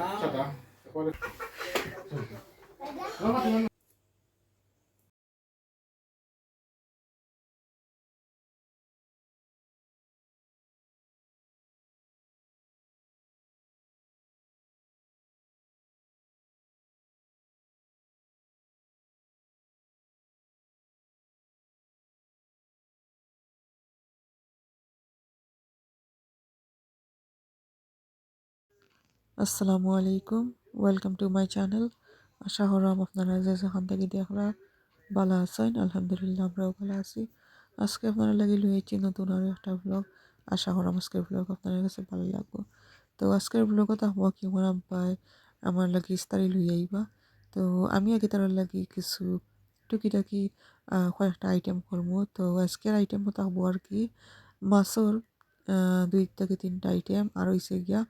아 আসসালামু আলাইকুম। Welcome to my channel আশা হরাম আপনারা যে যেখান থেকে দেখরা ভালো আছেন। আলহামদুলিল্লাহ আমরাও ভালো আছি। আজকে আপনারা লাগি লইয়েছি নতুন আরও একটা ব্লগ আশা হরাম আজকের ব্লগ আপনাদের কাছে ভালো লাগবো। তো আজকের ব্লগত আহব কি আমার আব্বাই আমার লাগি ইস্তারি লই আইবা। তো আমি আগে তার লাগি কিছু টুকিটাকি কয়েকটা আইটেম করব। তো আজকের আইটেম মতো আহবো আর কি, মাছর। দুই থেকে তিনটা আইটেম আর হইছে গিয়া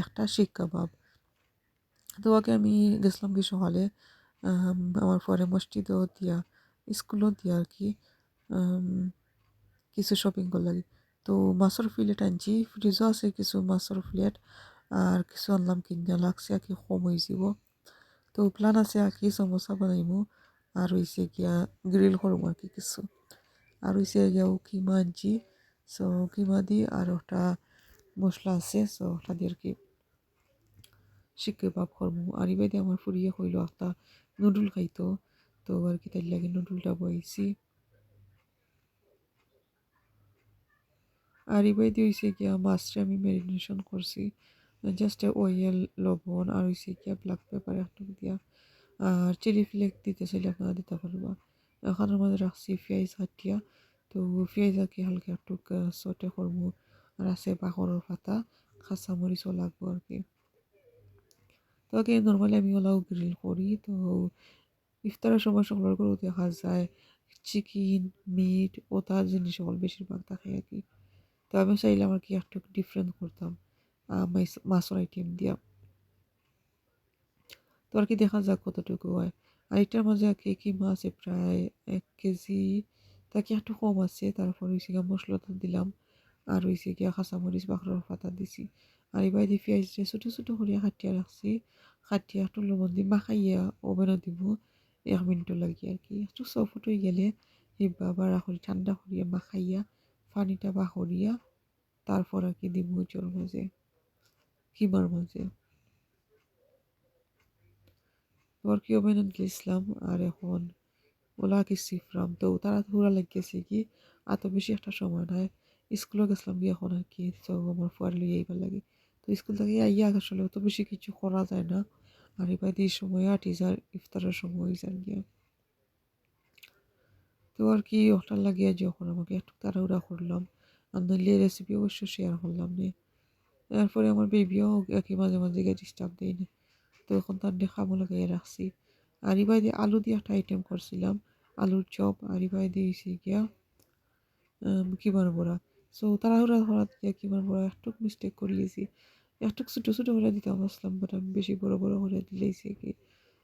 একটা শিক কাবাব। তো আগে আমি গেছিলাম কি সকালে আমার পরে মসজিদও দিয়া, স্কুলও দিয়া আর কি কিছু শপিং কর লাগে তো মাছের ফিলেট আনছি ফ্রিজও আছে কিছু মাছের ফিলেট আর কিছু আনলাম কিনা লাগছে আর কি কম হয়ে যাব। তো প্ল্যান আছে আর কি সমোসা বানাইমু আর হইছে গিয়া গ্রিল করব আর কি কিছু। আর হইছে গিয়াও কিমা আনছি। সো কিমা দি আর ওটা মশলা আছে সো ওটা দিয়ে আর কি শিখে বাপ করব। আর এবারে আমার ফুরিয়ে হইল একটা নুডল খাইতো, তো আর কি তাই লাগে নুডলটা বইছি। আর এবারে হয়েছে গিয়া মাছটা আমি ম্যারিনেশন করছি জাস্ট অয়েল লবণ আর হয়েছে গিয়া ব্ল্যাক পেপার একটু দিয়া। আর চিলি ফ্লেক দিতে চাইলে আপনারা দিতে পারবা। এখানের মধ্যে রাখছি পেঁয়াজ হাটিয়া। তো পেঁয়াজ আর কি হালকা একটু সটে করব। আর আছে বাকরের পাতা কাঁচামরিচও লাগবো আর কি। তো আগে নর্মালি আমি ওলাও গ্রিল করি। তো ইফতারের সময় সকলের করে দেখা যায় চিকেন মিট ও তার জিনিস সকল বেশিরভাগ থাকে আর কি। তো আমি চাইলাম আর কি একটু ডিফারেন্ট করতাম মাছের আইটেম দিয়া। তো আর কি দেখা যাক কতটুকু হয়। আর এটার মাঝে আর কি কি মাছ প্রায় এক কেজি তাকে একটু কম আছে তারপর হয়েছে গিয়া মশলাটা দিলাম। আর হয়েছে গিয়া কাঁচামরিচ বাখরার পাতা দিছি। আর এবার দিয়ে পেঁয়াজ দিয়ে ছোটো ছোটো করিয়া কাটিয়া রাখছি। কাটিয়া একটু লবণ দিয়ে মাখাইয়া ওভেনও দিব, এক মিনিট লাগে আর কি। একটু সফট হয়ে গেলে হিবা বা রাখলি ঠান্ডা করিয়া মাখাইয়া পানিটা বাহরিয়া তারপর আর কি দিব জল মাঝে, কিমার মাঝে। এবার কি ওভেনত গেছিলাম, আর এখন ওলা কি সিফরাম তো তারা ঘোরা লাগিয়েছে কি? এত বেশি একটা সময় নাই। স্কুলে গেছিলাম গিয়ে এখন আর কি, তো আমার লিয়ে এইবার লাগে। তো স্কুল থেকে আইয়া আসলে অত বেশি কিছু করা যায় না। আর এবার এই সময় আর যার ইফতারের সময় যান গিয়া। তো আর কি, ওটা লাগিয়ে যখন আমাকে একটু তাড়াহুড়া করলাম আনলে রেসিপি অবশ্য শেয়ার করলাম নে। এরপরে আমার বেবিও কি মাঝে মাঝে গিয়ে ডিস্টার্ব দেয় না। তো এখন তার খামো লাগাইয়া রাখছি। আর এবার দিয়ে আলু দিয়ে একটা আইটেম করছিলাম। আলুর চপ আর এবার দিয়েছি গিয়া কিমার বড়া? সো তাড়াহুড়া হওয়ার দিয়ে কিমার বড়া? একটু মিস্টেক করিয়েছি একটু ছোটো ছোটো করে দিতাম আসলাম বাট আমি বেশি বড় বড় করে দিলেইছি কি?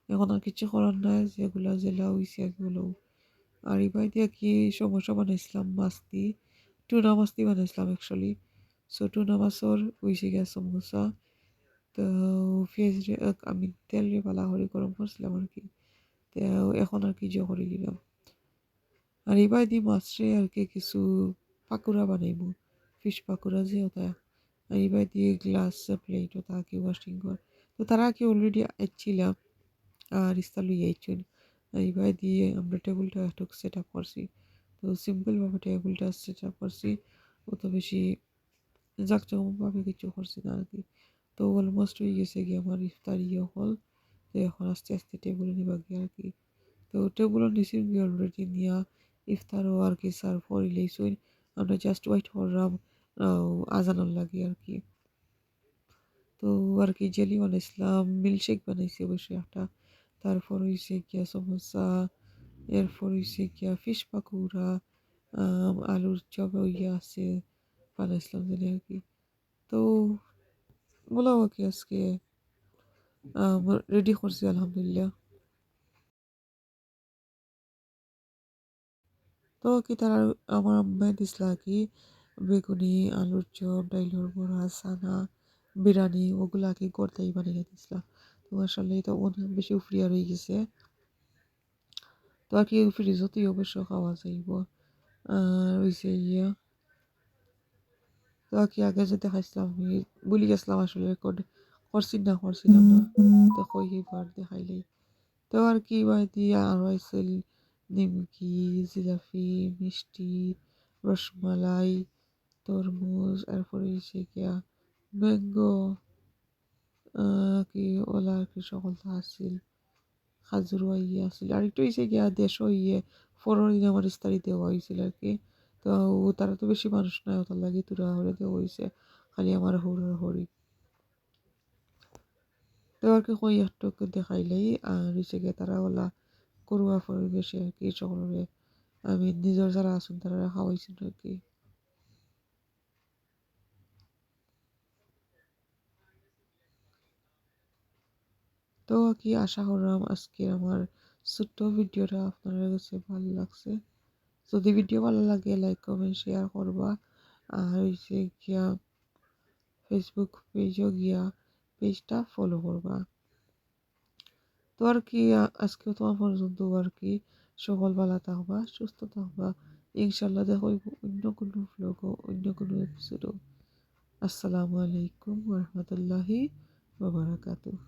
এখন আর কিছু করার নাই, যেগুলো জেলা হয়েছে এগুলো আর এবার দিয়ে কি সমস্যা বানাইছিলাম? মাছ দিয়ে টুনা মাছ দিয়ে বানাইছিলাম অ্যাকচুয়ালি সো টুনা মাছর হয়েছে গিয়া সমোসা তো পেঁয়াজ আমি তেল পালা করে গরম করছিলাম আর কি। তো এখন আর কি জো করে দিলাম আর এবার দিয়ে মাছরে আর কি কিছু পাকুড়া বানাইব ফিশ পাকুড়া যে ওটা। আর এবার দিয়ে গ্লাস প্লেট ওটা কি ওয়াশিং কর। তো তারা কি অলরেডি আইছিলাম আর ইস্তা লুই আইছেন। আর এবার দিয়ে আমরা টেবিলটা একটু সেট আপ করছি। তো সিম্পলভাবে টেবিলটা সেট আপ করছি। অত বেশি জাকজমকভাবে কিছু করছি না আর কি। তো অলমোস্ট হয়ে গেছে গিয়ে আমার ইফতার ইয়ে হল। তো এখন আস্তে আস্তে টেবিলে নিবা গিয়ে আর কি। তো টেবিলও নিচে গিয়ে অলরেডি নিয়া। ইফতারও আর কি সার্ভ করিলেইছই আমরা জাস্ট ওয়েট করলাম আজানোর লাগে আর কি। তো আর কি জেলি বানাইছিলাম মিল্কশেক বানাইছি অবশ্যই একটা। তারপর হয়েছে গিয়া সমোসা, এরপর হয়েছে গিয়া ফিশ পাকুড়া আলুর চপ ইয়ে আছে। বানাইছিলাম জানি আর কি। তো বলো কি আজকে রেডি করছি আলহামদুলিল্লাহ তো কি তারা আমার আম্মাই দিছিল কি বেগুনি, আলুর চপ, ডাইলর বড়া সানা বিরিয়ানি ওগুলো কি করতেই বানিয়ে দিছিলাম তো আসলে এটা অনেক বেশি উফরিয়া রয়ে গেছে। তো আর কি ফ্রিজতেই অবশ্য খাওয়া যাইব। আর হয়েছে ইয়ে তো আর কি আগে যে দেখাইছিলাম আমি বলি গেছিলাম আসলে রেকর্ড করছি না করছিলাম না। তো কই এবার দেখাইলেই। তো আর কি বা দিয়ে আরও আইছিল নিমকি, জিলাপি, মিষ্টি, রসমালাই, তরমুজ, এরপরে হয়েছে গিয়া ম্যাঙ্গো কি ওলা, আর কি সকলটা আসছিল খাজুরও ইয়ে আসছিল আর একটু হয়েছে গিয়া দেশও ইয়ে পনেরো দিন আমার ইস্তারি দেওয়া হয়েছিল আর কি। তো তারা তো বেশি মানুষ নাই ওটার লাগে তুরা হরে দেওয়া হয়েছে খালি আমার হর হরি তো আর কি কই একটু দেখাইলেই আর হয়েছে গিয়ে তারা ওলা করুয়া পরিবেশে আর কি সকলের আমি নিজের যারা আছেন তারা খাওয়াইছেন আর কি। তো কি আশা করলাম আজকে আমার ছোট্ট ভিডিওটা আপনাদের কাছে ভালো লাগছে। যদি ভিডিও ভালো লাগে লাইক কমেন্ট শেয়ার করবা। আর হচ্ছে গিয়া ফেসবুক পেজও গিয়া পেজটা ফলো করবা। তো আর কি আজকে তোমার পর্যন্ত আর কি। সকল থাকবা, সুস্থ থাকবা। ইনশাল্লাহ দেখো অন্য কোনো ভ্লগও অন্য কোনো এপিসোডও আসসালামু আলাইকুম রহমতুল্লাহি বারাকাতুহ।